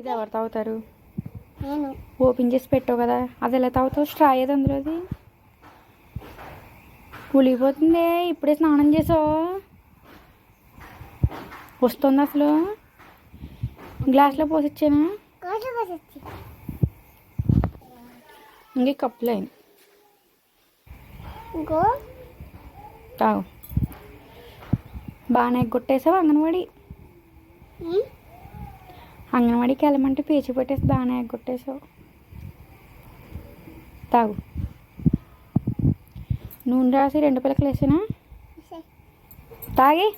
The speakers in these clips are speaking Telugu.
ఇది ఎవరు తాగుతారు? నేను. ఓపెన్ చేసి పెట్టావు కదా అది ఎలా తాగుతావు? స్ట్రా ఏది అందులోది ఉలిగిపోతుంది ఇప్పుడే స్నానం చేసావు. వస్తుంది అసలు. గ్లాస్లో పోసిచ్చానా? ఇంకే కప్పులు అయింది. ఇంకో. తాగు. బాగానే కొట్టేసావు అంగన్వాడి? అంగన్వాడికి వెళ్ళమంటే పేచి పెట్టేసి బాగానే ఎగ్గొట్టేసావు తాగు. నూనె రాసి రెండు పిల్లకలు వేసినా. తాగి.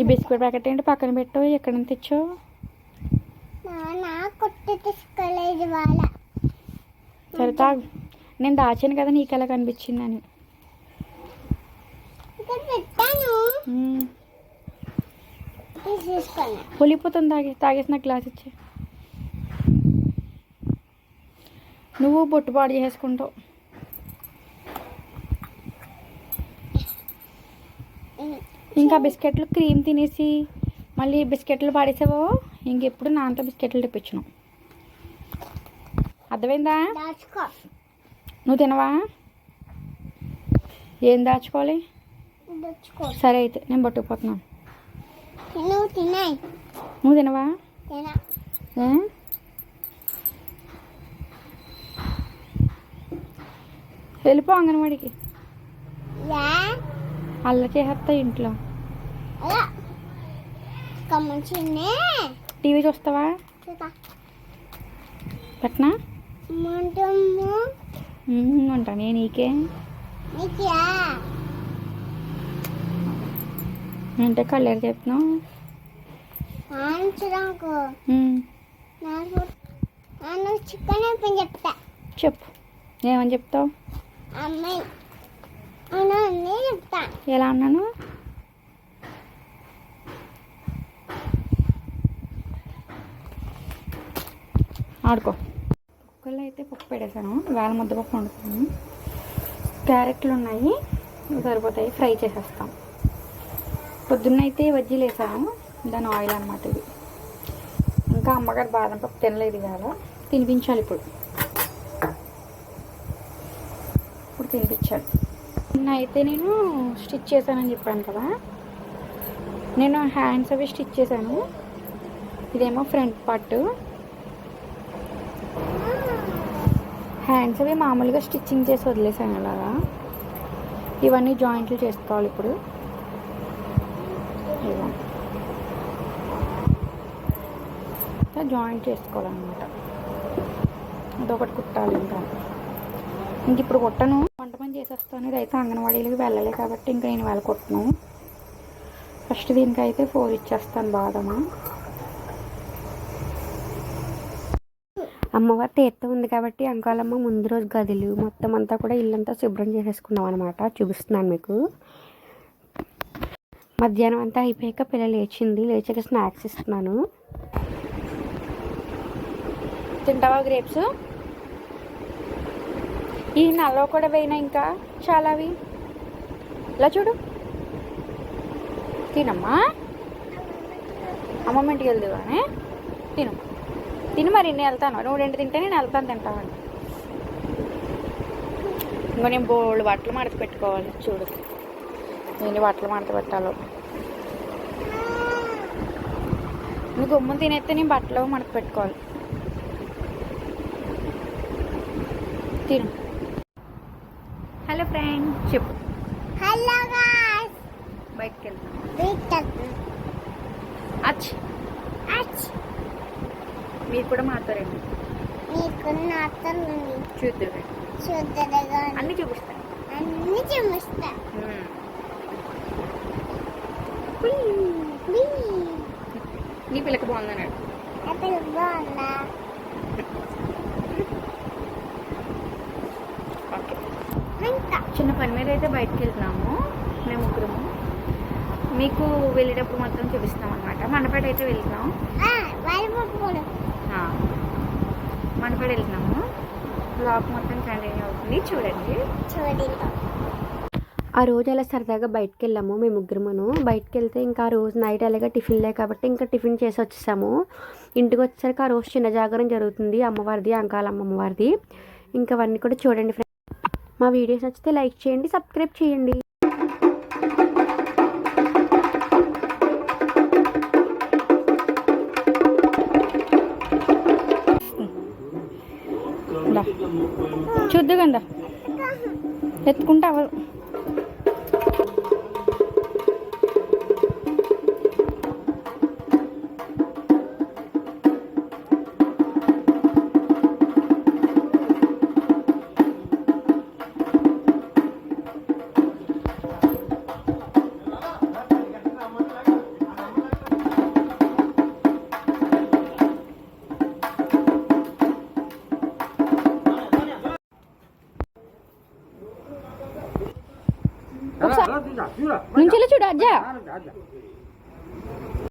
ఈ బిస్కెట్ ప్యాకెట్ ఏంటి పక్కన పెట్టు ఎక్కడి వాళ్ళ సరే తాగు. నేను దాచాను కదా నీకు ఎలా కనిపించిందని. ఇక్కడ పెట్టాను. పొలిపోతుంది తాగే తాగేసి నాకు గ్లాస్ ఇచ్చే. నువ్వు బొట్టు పాడు చేసుకుంటావు. ఇంకా బిస్కెట్లు క్రీమ్ తినేసి మళ్ళీ బిస్కెట్లు పాడేసావో? ఇంకెప్పుడు నాన్నతో బిస్కెట్లు తెప్పించను. అర్థమైందా? నువ్వు తినవా? ఏం దాచుకోవాలి? దాచుకో. సరే అయితే నేను పట్టుకుపోతున్నాను నువ్వు నువ్వు తినవా? వెళ్ళిపో అంగన్వాడికి. అల్ల చేసేస్తా ఇంట్లో. టీవీ చూస్తావా? పెట్టనా? ఉంటాను ఏ నీకే. నీకుయా? అంటే కళ్ళేరు చెప్తున్నావు? చెప్తా. చెప్పు. ఏమని చెప్తావు? ఎలా అన్నాను? ఆడుకో. కుక్కర్లో అయితే పప్పు పెట్టేశాను. వేల ముద్ద పప్పు వండుతాను. క్యారెట్లు ఉన్నాయి. సరిపోతాయి. ఫ్రై చేసేస్తాం. పొద్దున్నైతే బజ్జీలు వేసాను దాని ఆయిల్ అనమాట ఇది. ఇంకా అమ్మగారు బాదం పప్పు తినలేదు కదా తినిపించాలి ఇప్పుడు. ఇప్పుడు తినిపించాలి. నిన్న అయితే నేను స్టిచ్ చేశానని చెప్పాను కదా. నేను హ్యాండ్స్ అవి స్టిచ్ చేశాను. ఇదేమో ఫ్రంట్ పార్ట్. హ్యాండ్స్ అవి మామూలుగా స్టిచ్చింగ్ చేసి వదిలేసాను అలాగా. ఇవన్నీ జాయింట్లు చేసుకోవాలి ఇప్పుడు. ఇలా ఇట్లా జాయింట్ చేసుకోవాలన్నమాట. అదొకటి కుట్టాలి ఇంకా. ఇంక ఇప్పుడు కుట్టను. వంట పని చేసేస్తాను. ఇదైతే అయితే అంగన్వాడీలకు వెళ్ళలే కాబట్టి ఇంకా నేను వెళ్ళ కుట్టను. ఫస్ట్ దీనికైతే ఫోర్ ఇచ్చేస్తాను బాదమా. అమ్మవారి తీర్థం ఉంది కాబట్టి అంకాలమ్మ ముందు రోజు గదులు మొత్తం అంతా కూడా ఇల్లంతా శుభ్రం చేసేసుకున్నాం అనమాట చూపిస్తున్నాను మీకు. మధ్యాహ్నం అంతా అయిపోయాక పిల్ల లేచింది. లేచాక స్నాక్స్ ఇస్తున్నాను. తింటావా గ్రేప్స్? ఈ నల్ల కూడా వేయినా ఇంకా? చాలావి. ఇలా చూడు. తినమ్మా. అమ్మమ్మ ఇంటికి కానీ తిను. తిను మరి నేను వెళ్తాను. నువ్వు రెండు తింటే నేను వెళ్తాను తింటావని ఇంకో నేను బోళ్ళు బట్టలు మడత పెట్టుకోవాలి. చూడు. నేను బట్టలు మడత పెట్టాలో. నువ్వు గుమ్మం తినేస్తే నేను బట్టలు మడత పెట్టుకోవాలి. తిను. హలో ఫ్రెండ్ చెప్పు. హలో బయటకు వెళ్తాం అచ్. అచ్. మీరు కూడా మాట్లాడండి చూద్దరు అన్నీ చూపిస్తాను. అన్ని చూపిస్తా మ్మ్. నీ పిల్లకి బాగుందన్నాడు. బాగుందా? చిన్న పని మీద అయితే బయటకు వెళ్తున్నాము. మేము ముగ్గురము. మీకు వెళ్ళేటప్పుడు మొత్తం చూపిస్తాం అనమాట మనపేట అయితే వెళ్తున్నాం మనపేట వెళ్తున్నాము. బ్లాగ్ మొత్తం కంటిన్యూ అవుతుంది. చూడండి. చూడండి. ఆ రోజు అలా సరదాగా బయటకు వెళ్ళాము మేము ముగ్గురమును. బయటకు వెళ్తే ఇంకా ఆ రోజు నైట్ అలాగే టిఫిన్ లే కాబట్టి ఇంకా టిఫిన్ చేసి వచ్చేసాము. ఇంటికి వచ్చేసరికి ఆ రోజు చిన్న జాగరం జరుగుతుంది అమ్మవారిది అంకాలమ్మ అమ్మవారిది. ఇంకా అవన్నీ కూడా చూడండి ఫ్రెండ్స్ మా వీడియోస్ నచ్చితే లైక్ చేయండి సబ్స్క్రైబ్ చేయండి. చూద్దు కదా ఎత్తుకుంటా? అవ్వదు જા.